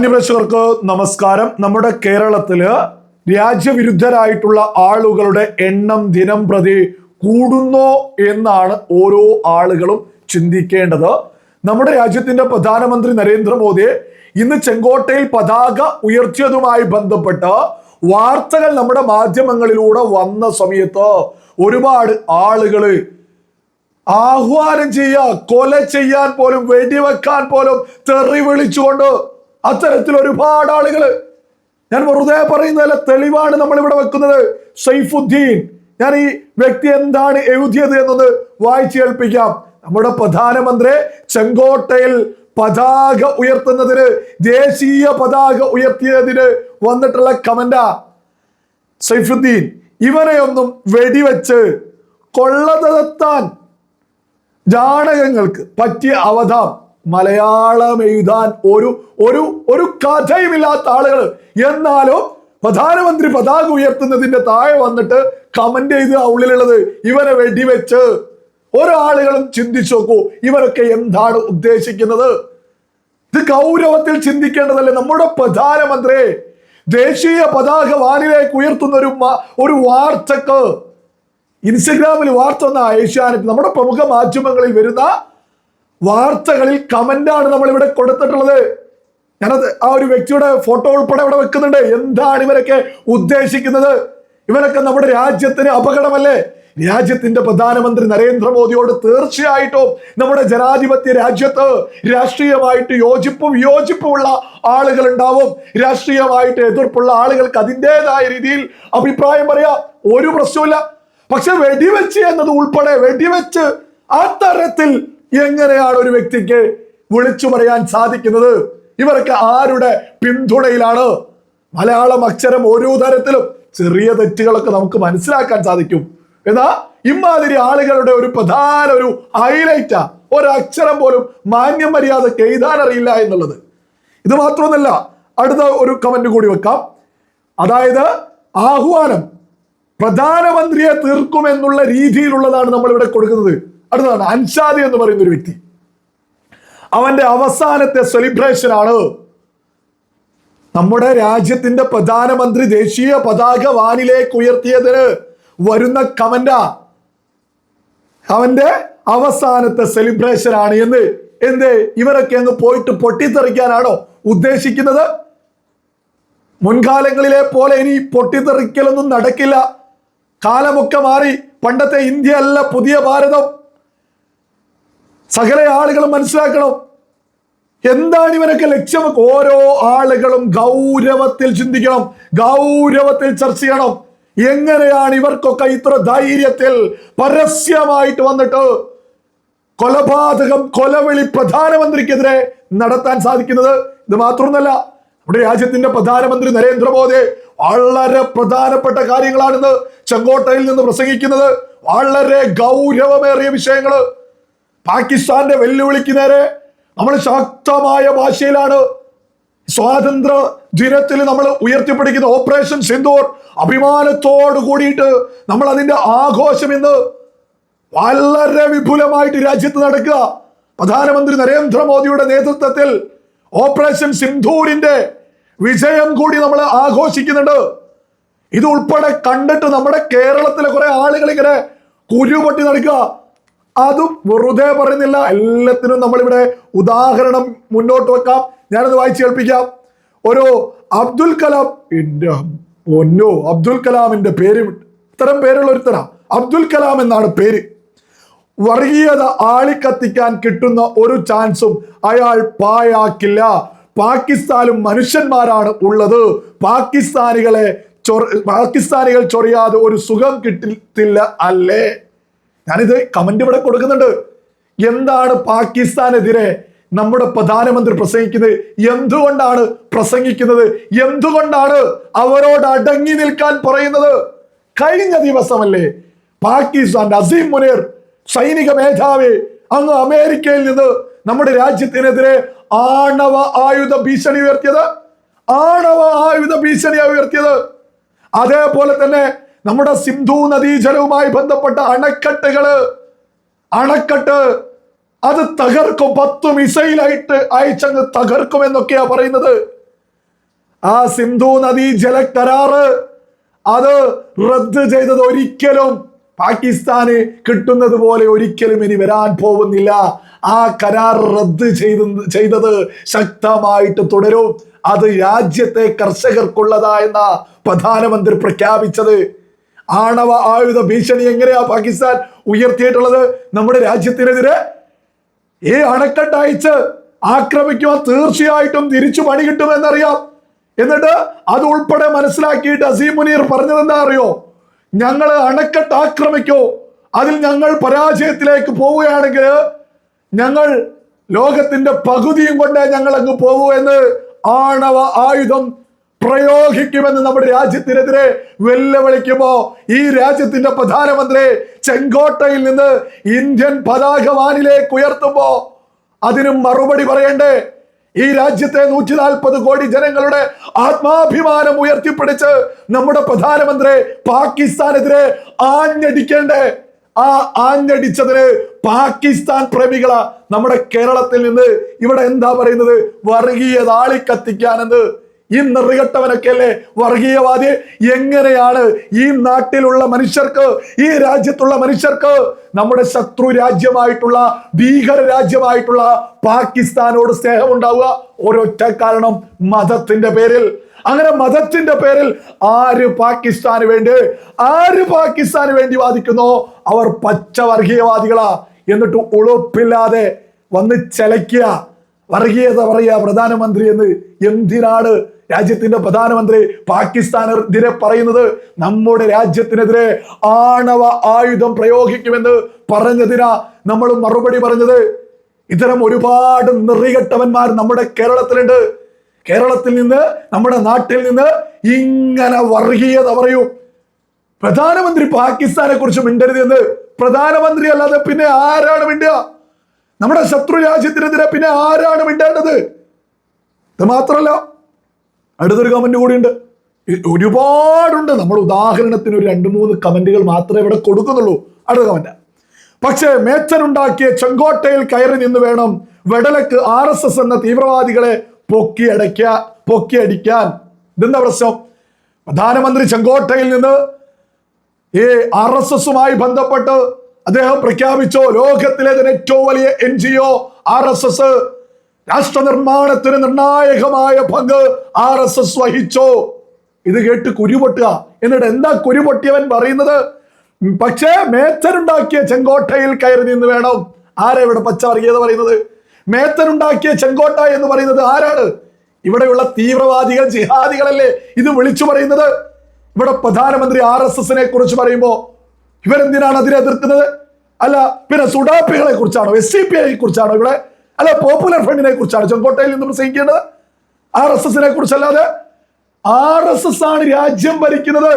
പ്രേക്ഷകർക്ക് നമസ്കാരം. നമ്മുടെ കേരളത്തിൽ രാജ്യവിരുദ്ധരായിട്ടുള്ള ആളുകളുടെ എണ്ണം ദിനം പ്രതി കൂടുന്നോ എന്നാണ് ഓരോ ആളുകളും ചിന്തിക്കേണ്ടത്. നമ്മുടെ രാജ്യത്തിന്റെ പ്രധാനമന്ത്രി നരേന്ദ്രമോദി ഇന്ന് ചെങ്കോട്ടയിൽ പതാക ഉയർത്തിയതുമായി ബന്ധപ്പെട്ട് വാർത്തകൾ നമ്മുടെ മാധ്യമങ്ങളിലൂടെ വന്ന സമയത്ത് ഒരുപാട് ആളുകൾ ആഹ്വാനം ചെയ്യുക കൊല ചെയ്യാൻ പോലും വെടിവെക്കാൻ പോലും തെറി വിളിച്ചുകൊണ്ട് അത്തരത്തിൽ ഒരുപാട് ആളുകൾ ഞാൻ വെറുതെ പറയുന്നതല്ല തെളിവാണ് നമ്മൾ ഇവിടെ വെക്കുന്നത്. സൈഫുദ്ദീൻ. ഞാൻ ഈ വ്യക്തി എന്താണ് എഴുതിയത് എന്നത് വായിച്ചു കേൾപ്പിക്കാം. നമ്മുടെ പ്രധാനമന്ത്രി ചെങ്കോട്ടയിൽ പതാക ഉയർത്തുന്നതിന് ദേശീയ പതാക ഉയർത്തിയതിന് വന്നിട്ടുള്ള കമന്റാ. സൈഫുദ്ദീൻ ഇവനെയൊന്നും വെടിവെച്ച് കൊള്ളതെത്താൻ ജാണകങ്ങൾക്ക് പറ്റിയ അവധാം മലയാളം എഴുതാൻ ഒരു ഒരു ഒരു കഥയുമില്ലാത്ത ആളുകൾ എന്നാലും പ്രധാനമന്ത്രി പതാക ഉയർത്തുന്നതിന്റെ താഴെ വന്നിട്ട് കമന്റ് ചെയ്ത് ഉള്ളിലുള്ളത് ഇവരെ വെടിവെച്ച് ഒരാളുകളും ചിന്തിച്ചു നോക്കൂ ഇവരൊക്കെ എന്താണ് ഉദ്ദേശിക്കുന്നത്? ഇത് ഗൗരവത്തിൽ ചിന്തിക്കേണ്ടതല്ലേ നമ്മുടെ പ്രധാനമന്ത്രി ദേശീയ പതാക വാനിലേക്ക് ഉയർത്തുന്ന ഒരു ഒരു വാർത്തക്ക്. ഇൻസ്റ്റഗ്രാമിൽ വാർത്ത വന്ന ഏഷ്യാനെറ്റ് നമ്മുടെ പ്രമുഖ മാധ്യമങ്ങളിൽ വരുന്ന വാർത്തകളിൽ കമന്റാണ് നമ്മൾ ഇവിടെ കൊടുത്തിട്ടുള്ളത്. ഞാനത് ആ ഒരു വ്യക്തിയുടെ ഫോട്ടോ ഉൾപ്പെടെ ഇവിടെ വെക്കുന്നുണ്ട്. എന്താണ് ഇവരൊക്കെ ഉദ്ദേശിക്കുന്നത്? ഇവരൊക്കെ നമ്മുടെ രാജ്യത്തിന് അപകടമല്ലേ? രാജ്യത്തിന്റെ പ്രധാനമന്ത്രി നരേന്ദ്രമോദിയോട് തീർച്ചയായിട്ടും നമ്മുടെ ജനാധിപത്യ രാജ്യത്ത് രാഷ്ട്രീയമായിട്ട് യോജിപ്പും വിയോജിപ്പുമുള്ള ആളുകൾ ഉണ്ടാവും. രാഷ്ട്രീയമായിട്ട് എതിർപ്പുള്ള ആളുകൾക്ക് അതിന്റെതായ രീതിയിൽ അഭിപ്രായം പറയാം. ഒരു പ്രശ്നമില്ല പക്ഷെ വെടിവെച്ച് എന്നത് ഉൾപ്പെടെ വെടിവെച്ച് ആ തരത്തിൽ എങ്ങനെയാണ് ഒരു വ്യക്തിക്ക് വിളിച്ചു പറയാൻ സാധിക്കുന്നത്? ഇവർക്ക് ആരുടെ പിന്തുണയിലാണ്? മലയാളം അക്ഷരം ഓരോ തരത്തിലും ചെറിയ തെറ്റുകളൊക്കെ നമുക്ക് മനസ്സിലാക്കാൻ സാധിക്കും. എന്നാ ഇമാതിരി ആളുകളുടെ ഒരു പ്രധാന ഒരു ഹൈലൈറ്റാ ഒരക്ഷരം പോലും മാന്യം മര്യാദയ്ക്ക് എഴുതാൻ അറിയില്ല എന്നുള്ളത്. ഇത് മാത്രമൊന്നല്ല അടുത്ത ഒരു കമന്റ് കൂടി വെക്കാം. അതായത് ആഹ്വാനം പ്രധാനമന്ത്രിയെ തീർക്കുമെന്നുള്ള രീതിയിലുള്ളതാണ് നമ്മൾ ഇവിടെ കൊടുക്കുന്നത്. അടുത്തതാണ് അൻഷാദി എന്ന് പറയുന്ന ഒരു വ്യക്തി. അവന്റെ അവസാനത്തെ സെലിബ്രേഷൻ ആണ് നമ്മുടെ രാജ്യത്തിന്റെ പ്രധാനമന്ത്രി ദേശീയ പതാക വാനിലേക്ക് ഉയർത്തിയതിന് വരുന്ന കമന്റ. അവന്റെ അവസാനത്തെ സെലിബ്രേഷൻ ആണ് എന്ന്. എന്ത്? ഇവരൊക്കെ അങ്ങ് പോയിട്ട് പൊട്ടിത്തെറിക്കാനാണോ ഉദ്ദേശിക്കുന്നത്? മുൻകാലങ്ങളിലെ പോലെ ഇനി പൊട്ടിത്തെറിക്കലൊന്നും നടക്കില്ല. കാലമൊക്കെ മാറി. പണ്ടത്തെ ഇന്ത്യ അല്ല പുതിയ ഭാരതം. സകല ആളുകളും മനസ്സിലാക്കണം. എന്താണ് ഇവനൊക്കെ ലക്ഷ്യം? ഓരോ ആളുകളും ഗൗരവത്തിൽ ചിന്തിക്കണം. ഗൗരവത്തിൽ ചർച്ച ചെയ്യണം. എങ്ങനെയാണ് ഇവർക്കൊക്കെ ഇത്ര ധൈര്യത്തിൽ പരസ്യമായിട്ട് വന്നിട്ട് കൊലപാതകം കൊലവിളി പ്രധാനമന്ത്രിക്കെതിരെ നടത്താൻ സാധിക്കുന്നത്? ഇത് മാത്രമൊന്നല്ല നമ്മുടെ രാജ്യത്തിന്റെ പ്രധാനമന്ത്രി നരേന്ദ്രമോദി വളരെ പ്രധാനപ്പെട്ട കാര്യങ്ങളാണിന്ന് ചെങ്കോട്ടയിൽ നിന്ന് പ്രസംഗിക്കുന്നത് വളരെ ഗൗരവമേറിയ വിഷയങ്ങൾ. പാകിസ്ഥാന്റെ വെല്ലുവിളിക്ക് നേരെ നമ്മൾ ശക്തമായ ഭാഷയിലാണ് സ്വാതന്ത്ര്യ ദിനത്തിൽ നമ്മൾ ഉയർത്തിപ്പിടിക്കുന്ന ഓപ്പറേഷൻ സിന്ദൂർ. അഭിമാനത്തോട് കൂടിയിട്ട് നമ്മൾ അതിന്റെ ആഘോഷം ഇന്ന് വളരെ വിപുലമായിട്ട് രാജ്യത്ത് നടക്കുക. പ്രധാനമന്ത്രി നരേന്ദ്രമോദിയുടെ നേതൃത്വത്തിൽ ഓപ്പറേഷൻ സിന്ധൂരിന്റെ വിജയം കൂടി നമ്മൾ ആഘോഷിക്കുന്നുണ്ട്. ഇത് ഉൾപ്പെടെ കണ്ടിട്ട് നമ്മുടെ കേരളത്തിലെ കുറെ ആളുകൾ ഇങ്ങനെ കുരുപൊട്ടി നടക്കുക. അതും വെറുതെ പറയുന്നില്ല. എല്ലാത്തിനും നമ്മളിവിടെ ഉദാഹരണം മുന്നോട്ട് വെക്കാം. ഞാനത് വായിച്ചു കേൾപ്പിക്കാം. ഒരു അബ്ദുൽ കലാം എന്റെ പൊന്നോ അബ്ദുൽ കലാമിന്റെ പേര് ഇത്തരം പേരുള്ള ഒരുത്തരാ അബ്ദുൽ കലാം എന്നാണ് പേര്. വർഗീയത ആളിക്കത്തിക്കാൻ കിട്ടുന്ന ഒരു ചാൻസും അയാൾ പായാക്കില്ല പാകിസ്ഥാനും മനുഷ്യന്മാരാണ് ഉള്ളത്. പാകിസ്ഥാനികളെ പാകിസ്ഥാനികൾ ചൊറിയാതെ ഒരു സുഖം കിട്ടില്ല അല്ലേ? ഞാനിത് കമന്റ് ഇവിടെ കൊടുക്കുന്നുണ്ട്. എന്താണ് പാകിസ്ഥാനെതിരെ നമ്മുടെ പ്രധാനമന്ത്രി പ്രസംഗിക്കുന്നത്? എന്തുകൊണ്ടാണ് പ്രസംഗിക്കുന്നത്? എന്തുകൊണ്ടാണ് അവരോട് അടങ്ങി നിൽക്കാൻ പറയുന്നത്? കഴിഞ്ഞ ദിവസമല്ലേ പാകിസ്ഥാന്റെ അസീം മുനീർ സൈനിക മേധാവി അങ്ങ് അമേരിക്കയിൽ നിന്ന് നമ്മുടെ രാജ്യത്തിനെതിരെ ആണവ ആയുധ ഭീഷണി ഉയർത്തിയത്? ആണവ ആയുധ ഭീഷണി ഉയർത്തിയത്? അതേപോലെ തന്നെ നമ്മുടെ സിന്ധു നദീജലവുമായി ബന്ധപ്പെട്ട അണക്കെട്ടുകൾ അണക്കെട്ട് അത് തകർക്കും. പത്ത് മിസൈലായിട്ട് അയച്ചങ്ങ് തകർക്കും എന്നൊക്കെയാ പറയുന്നത്. ആ സിന്ധു നദീ ജല കരാറ് അത് റദ്ദ് ചെയ്തത് ഒരിക്കലും പാകിസ്ഥാന് കിട്ടുന്നത് പോലെ ഒരിക്കലും ഇനി വരാൻ പോകുന്നില്ല. ആ കരാർ റദ്ദ് ചെയ്ത് ചെയ്തത് ശക്തമായിട്ട് തുടരും. അത് രാജ്യത്തെ കർഷകർക്കുള്ളതാ എന്ന പ്രധാനമന്ത്രി പ്രഖ്യാപിച്ചത്. ആണവ ആയുധ ഭീഷണി എങ്ങനെയാ പാകിസ്ഥാൻ ഉയർത്തിയിട്ടുള്ളത്? നമ്മുടെ രാജ്യത്തിനെതിരെ ഈ അണക്കെട്ട് അയച്ച് ആക്രമിക്കുക തീർച്ചയായിട്ടും തിരിച്ചു പണി കിട്ടുമെന്നറിയാം. എന്നിട്ട് അത് ഉൾപ്പെടെ മനസ്സിലാക്കിയിട്ട് അസീം മുനീർ പറഞ്ഞതെന്താ അറിയോ? ഞങ്ങൾ അണക്കെട്ട് ആക്രമിക്കോ. അതിൽ ഞങ്ങൾ പരാജയത്തിലേക്ക് പോവുകയാണെങ്കിൽ ഞങ്ങൾ ലോകത്തിന്റെ പകുതിയും കൊണ്ട് ഞങ്ങൾ അങ്ങ് പോകൂ എന്ന് ആണവ ആയുധം പ്രയോഗിക്കുമെന്ന് നമ്മുടെ രാജ്യത്തിനെതിരെ വെല്ലുവിളിക്കുമ്പോ ഈ രാജ്യത്തിന്റെ പ്രധാനമന്ത്രി ചെങ്കോട്ടയിൽ നിന്ന് ഇന്ത്യൻ പതാക വാനിലേക്ക് ഉയർത്തുമ്പോ അതിനും മറുപടി പറയണ്ടേ? ഈ രാജ്യത്തെ നൂറ്റി നാൽപ്പത് കോടി ജനങ്ങളുടെ ആത്മാഭിമാനം ഉയർത്തിപ്പിടിച്ച് നമ്മുടെ പ്രധാനമന്ത്രി പാകിസ്ഥാനെതിരെ ആഞ്ഞടിക്കേണ്ടേ? ആ ആഞ്ഞടിച്ചതിന് പാകിസ്ഥാൻ പ്രേമികളാ നമ്മുടെ കേരളത്തിൽ നിന്ന് ഇവിടെ എന്താ പറയുന്നത്? വർഗീയ ആളിക്കത്തിക്കാനെന്ന് ഈ നെറികെട്ടവനൊക്കെ അല്ലേ വർഗീയവാദി? എങ്ങനെയാണ് ഈ നാട്ടിലുള്ള മനുഷ്യർക്ക് ഈ രാജ്യത്തുള്ള മനുഷ്യർക്ക് നമ്മുടെ ശത്രു രാജ്യമായിട്ടുള്ള ഭീകര രാജ്യമായിട്ടുള്ള പാകിസ്ഥാനോട് സ്നേഹം ഉണ്ടാവുക ഒരൊറ്റ കാരണം മതത്തിന്റെ പേരിൽ. അങ്ങനെ മതത്തിന്റെ പേരിൽ ആര് പാകിസ്ഥാന് വേണ്ടി ആര് പാകിസ്ഥാന് വേണ്ടി വാദിക്കുന്നോ? അവർ പച്ച വർഗീയവാദികളാ. എന്നിട്ട് ഉളുപ്പില്ലാതെ വന്ന് ചെലക്കുക വർഗീയത പറയുക പ്രധാനമന്ത്രി എന്ന് എന്തിനാണ് രാജ്യത്തിന്റെ പ്രധാനമന്ത്രി പാകിസ്ഥാനെതിരെ പറയുന്നത്? നമ്മുടെ രാജ്യത്തിനെതിരെ ആണവ ആയുധം പ്രയോഗിക്കുമെന്ന് പറഞ്ഞതിനാ നമ്മൾ മറുപടി പറഞ്ഞത്. ഇത്തരം ഒരുപാട് നിറികെട്ടവന്മാർ നമ്മുടെ കേരളത്തിലുണ്ട്. കേരളത്തിൽ നിന്ന് നമ്മുടെ നാട്ടിൽ നിന്ന് ഇങ്ങനെ വർഗീയത പറയൂ. പ്രധാനമന്ത്രി പാകിസ്ഥാനെ കുറിച്ച് മിണ്ടരുത് എന്ന്. പ്രധാനമന്ത്രി അല്ലാതെ പിന്നെ ആരാണ് മിണ്ടുക? നമ്മുടെ ശത്രു രാജ്യത്തിനെതിരെ പിന്നെ ആരാണ് മിണ്ടേണ്ടത്? ഇത് മാത്രമല്ല അടുത്തൊരു കമന്റ് കൂടിയുണ്ട്. ഒരുപാടുണ്ട്. നമ്മൾ ഉദാഹരണത്തിന് ഒരു രണ്ട് മൂന്ന് കമന്റുകൾ മാത്രമേ ഇവിടെ കൊടുക്കുന്നുള്ളൂ. അടുത്ത കമന്റ് പക്ഷേ മേച്ചനുണ്ടാക്കിയ ചെങ്കോട്ടയിൽ കയറി നിന്ന് വേണം വെടലക്ക് ആർ എസ് എസ് എന്ന തീവ്രവാദികളെ പൊക്കി അടിക്കാൻ. ഇതെന്താ പ്രശ്നം? പ്രധാനമന്ത്രി ചെങ്കോട്ടയിൽ നിന്ന് ഈ ആർ എസ് എസുമായി ബന്ധപ്പെട്ട് അദ്ദേഹം പ്രഖ്യാപിച്ചോ ലോകത്തിലെ ഏറ്റവും വലിയ N G O R S S രാഷ്ട്ര നിർമ്മാണത്തിന് നിർണായകമായ പങ്ക് ആർ എസ് എസ് വഹിച്ചോ. ഇത് കേട്ട് കുരുപൊട്ടുക. എന്നിട്ട് എന്താ കുരുപൊട്ടിയവൻ പറയുന്നത്? പക്ഷേ മേത്തനുണ്ടാക്കിയ ചെങ്കോട്ടയിൽ കയറി നിന്ന് വേണം. ആരാ ഇവിടെ പച്ച വർഗീയത പറയുന്നത്? മേത്തനുണ്ടാക്കിയ ചെങ്കോട്ട എന്ന് പറയുന്നത് ആരാണ്? ഇവിടെയുള്ള തീവ്രവാദികൾ ജിഹാദികളല്ലേ ഇത് വിളിച്ചു പറയുന്നത്? ഇവിടെ പ്രധാനമന്ത്രി ആർ എസ് എസിനെ കുറിച്ച് പറയുമ്പോ ഇവരെന്തിനാണ് അതിനെ എതിർക്കുന്നത്? അല്ല പിന്നെ സുഡാപ്പികളെ കുറിച്ചാണോ? എസ് സി പി ഐ കുറിച്ചാണോ ഇവിടെ അല്ല പോപ്പുലർ ഫ്രണ്ടിനെ കുറിച്ചാണ്. ചെങ്കോട്ടയിൽ നിന്ന് പ്രസംഗിക്കേണ്ടത്. ആർ എസ് എസിനെ കുറിച്ചല്ലാതെ ആർ എസ് എസ് ആണ് രാജ്യം ഭരിക്കുന്നത്.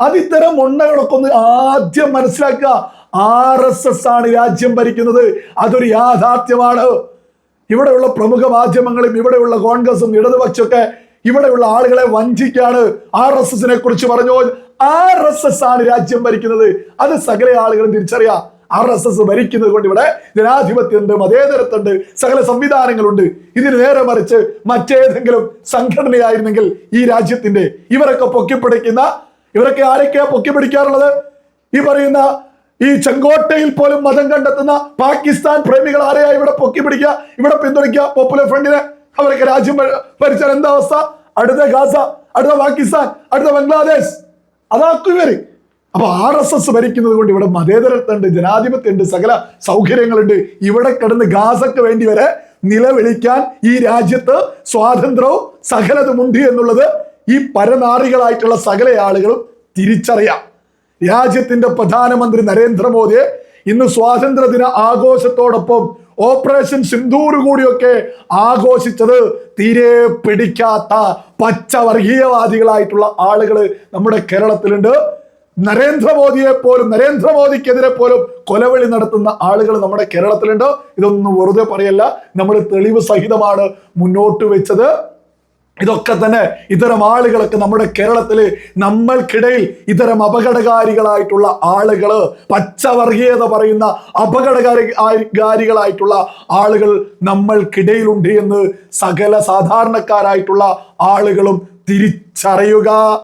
അത് ഇത്തരം ഒന്ന് ആദ്യം മനസ്സിലാക്കുക. ആർ എസ് എസ് ആണ് രാജ്യം ഭരിക്കുന്നത്. അതൊരു യാഥാർത്ഥ്യമാണ്. ഇവിടെയുള്ള പ്രമുഖ മാധ്യമങ്ങളും ഇവിടെയുള്ള കോൺഗ്രസും ഇടതുപക്ഷമൊക്കെ ഇവിടെയുള്ള ആളുകളെ വഞ്ചിക്കാണ് ആർ എസ് എസിനെ കുറിച്ച് പറഞ്ഞു ആർ എസ് എസ് ആണ് രാജ്യം ഭരിക്കുന്നത്. അത് സകല ആളുകളും തിരിച്ചറിയാം. ആർ എസ് എസ് ഭരിക്കുന്നത് കൊണ്ട് ഇവിടെ ജനാധിപത്യമുണ്ട് മതേതരത്തുണ്ട് സകല സംവിധാനങ്ങളുണ്ട്. ഇതിന് നേരെ മറിച്ച് മറ്റേതെങ്കിലും സംഘടനയായിരുന്നെങ്കിൽ ഈ രാജ്യത്തിന്റെ ഇവരൊക്കെ പൊക്കിപ്പിടിക്കുന്ന ഇവരൊക്കെ ആരൊക്കെയാ പൊക്കിപ്പിടിക്കാറുള്ളത്? ഈ പറയുന്ന ഈ ചെങ്കോട്ടയിൽ പോലും മതം കണ്ടെത്തുന്ന പാകിസ്ഥാൻ പ്രേമികൾ ആരെയാ ഇവിടെ പൊക്കി പിടിക്കുക ഇവിടെ പിന്തുണയ്ക്കുക പോപ്പുലർ ഫ്രണ്ടിനെ അവരൊക്കെ രാജ്യം ഭരിച്ചാൽ എന്താ അവസ്ഥ? അടുത്ത ഗാസ അടുത്ത പാകിസ്ഥാൻ അടുത്ത ബംഗ്ലാദേശ്. അതാക്കും ഇവർ. അപ്പൊ ആർ എസ് എസ് ഭരിക്കുന്നത് കൊണ്ട് ഇവിടെ മതേതരത്വമുണ്ട് ജനാധിപത്യമുണ്ട് സകല സൗകര്യങ്ങളുണ്ട്. ഇവിടെ കിടന്ന് ഗാസക്ക് വേണ്ടി വരെ നിലവിളിക്കാൻ ഈ രാജ്യത്ത് സ്വാതന്ത്ര്യവും സകലതുമുണ്ട് എന്നുള്ളത് ഈ പരനാറികളായിട്ടുള്ള സകല ആളുകളും തിരിച്ചറിയാം. രാജ്യത്തിന്റെ പ്രധാനമന്ത്രി നരേന്ദ്രമോദിയെ ഇന്ന് സ്വാതന്ത്ര്യദിന ആഘോഷത്തോടൊപ്പം ഓപ്പറേഷൻ സിന്ധൂർ കൂടിയൊക്കെ ആഘോഷിച്ചത് തീരെ പിടിക്കാത്ത പച്ചവർഗീയവാദികളായിട്ടുള്ള ആളുകൾ നമ്മുടെ കേരളത്തിലുണ്ട്. നരേന്ദ്രമോദിയെ പോലും നരേന്ദ്രമോദിക്കെതിരെ പോലും കൊലവിളി നടത്തുന്ന ആളുകൾ നമ്മുടെ കേരളത്തിലുണ്ട്. ഇതൊന്നും വെറുതെ പറയല്ല. നമ്മൾ തെളിവ് സഹിതമാണ് മുന്നോട്ട് വെച്ചത്. ഇതൊക്കെ തന്നെ ഇത്തരം ആളുകളൊക്കെ നമ്മുടെ കേരളത്തിൽ നമ്മൾക്കിടയിൽ ഇത്തരം അപകടകാരികളായിട്ടുള്ള ആളുകൾ പച്ചവർഗീയത പറയുന്ന അപകടകാരികാരികളായിട്ടുള്ള ആളുകൾ നമ്മൾക്കിടയിലുണ്ട് എന്ന് സകല സാധാരണക്കാരായിട്ടുള്ള ആളുകളും തിരിച്ചറിയുക.